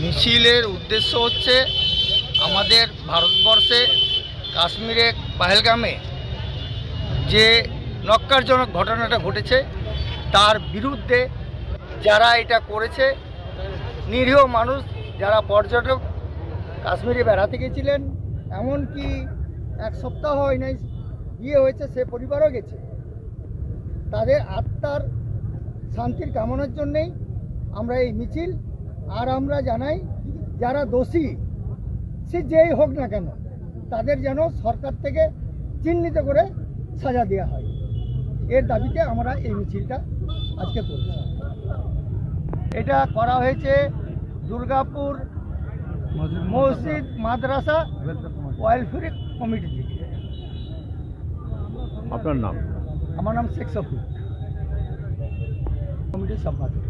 মিছিলের উদ্দেশ্য হচ্ছে আমাদের ভারতবর্ষে কাশ্মীরে পাহেলগামে যে নক্কারজনক ঘটনাটা ঘটেছে, তার বিরুদ্ধে যারা এটা করেছে, নিরীহ মানুষ যারা পর্যটক, কাশ্মীরে বেড়াতে গেছিলেন, এমনকি এক সপ্তাহ হয় নাই ইয়ে হয়েছে, সে পরিবারও গেছে। তাদের আত্মার শান্তির কামনার জন্যেই আমরা এই মিছিল, আর আমরা জানাই, যারা দোষী, সে যেই হোক না কেন, তাদের যেন সরকার থেকে চিহ্নিত করে সাজা দেওয়া হয়। এর দাবিতে আমরা এই মিছিলটা আজকে করছি। এটা করা হয়েছে দুর্গাপুর মসজিদ মাদ্রাসা ওয়েলফেয়ার কমিটি থেকে। আপনার নাম? আমার নাম শেখ সফুর কমিটির সম্পাদক।